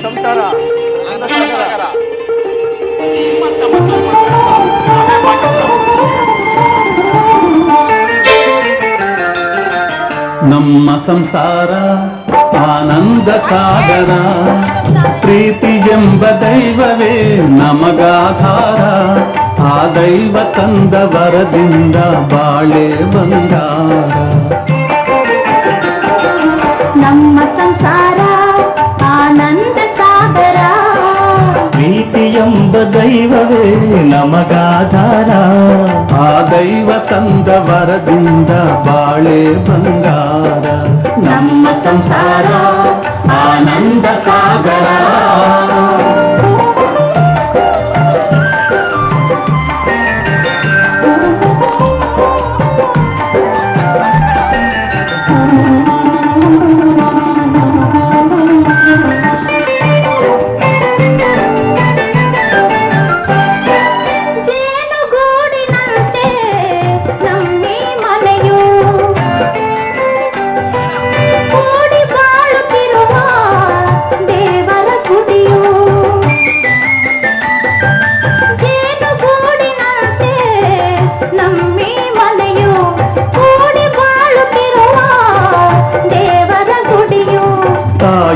ಸಂಸಾರ ಆನಂದ ಸಾಗರ. ನಿಮ್ಮಂತ ಮಕ್ಕಳು ಅದೇ ಭಾಗ್ಯ ಸ್ವಾಮಿ. ನಮ್ಮ ಸಂಸಾರ ಆನಂದ ಸಾಗರ ಪ್ರೀತಿ ಎಂಬ ದೈವವೇ ನಮಗಾಧಾರ ಆ ದೈವ ತಂದ ವರದಿಂದ ಬಾಳೆ ಬಂಗಾರ ಪ್ರೀತಿ ಎಂಬ ದೈವವೇ ನಮಗಾಧಾರ ಆ ದೈವ ತಂದ ವರದಿಂದ ಬಾಳೆ ಬಂಗಾರ ನಮ್ಮ ಸಂಸಾರ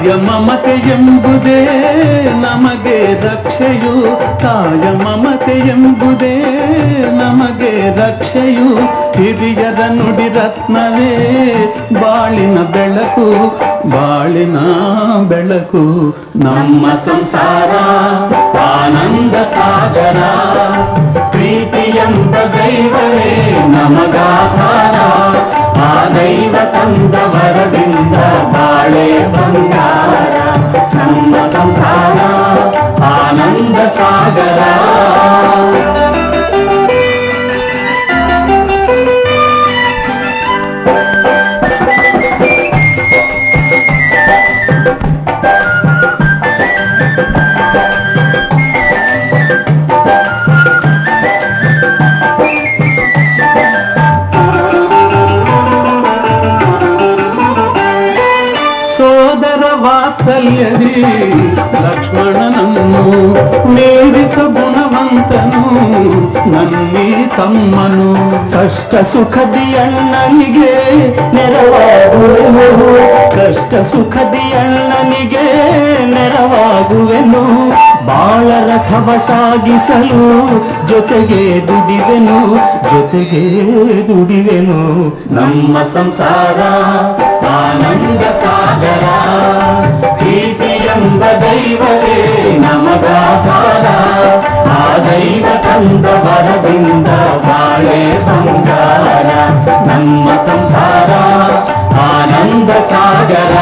ತಾಯ ಮಮತೆ ಎಂಬುದೇ, ನಮಗೆ ರಕ್ಷೆಯು. ತಾಯ ಮಮತೆ ಎಂಬುದೇ, ನಮಗೆ ರಕ್ಷೆಯು. ಹಿರಿಯರ ನುಡಿ ರತ್ನವೇ, ಬಾಳಿನ ಬೆಳಕು ಬಾಳಿನ ಬೆಳಕು. ನಮ್ಮ ಸಂಸಾರ, ಆನಂದ ಸಾಗರ. ಪ್ರೀತಿ ಎಂಬ ದೈವವೇ, ನಮಗಾಧಾರ. ಆ ದೈವ ತಂದ ವಾತ್ಸಲ್ಯದಿ ಲಕ್ಷ್ಮಣನನ್ನು ಮೀರಿಸ ಗುಣವಂತನು ನನ್ನಿ ತಮ್ಮನು. ಕಷ್ಟ ಸುಖದಿ ಅಣ್ಣನಿಗೆ ನೆರವಾಗುವೆನು. ಕಷ್ಟ ಸುಖದಿ ಅಣ್ಣನಿಗೆ ನೆರವಾಗುವೆನು. ಬಾಳ ರಥವ ಸಾಗಿಸಲು ಜೊತೆಗೆ ದುಡಿವೆನು ಜೊತೆಗೆ ದುಡಿವೆನು. ನಮ್ಮ ಸಂಸಾರ ಆನಂದ ಸಾಗರ. ಪ್ರೀತಿ ಎಂಬ ದೈವವೇ ನಮಗಾಧಾರ ಆ ದೈವ ತಂದ ವರದಿಂದ ಬಾಳೆ ಬಂಗಾರ ನಮ್ಮ ಸಂಸಾರ ಆನಂದ ಸಾಗರ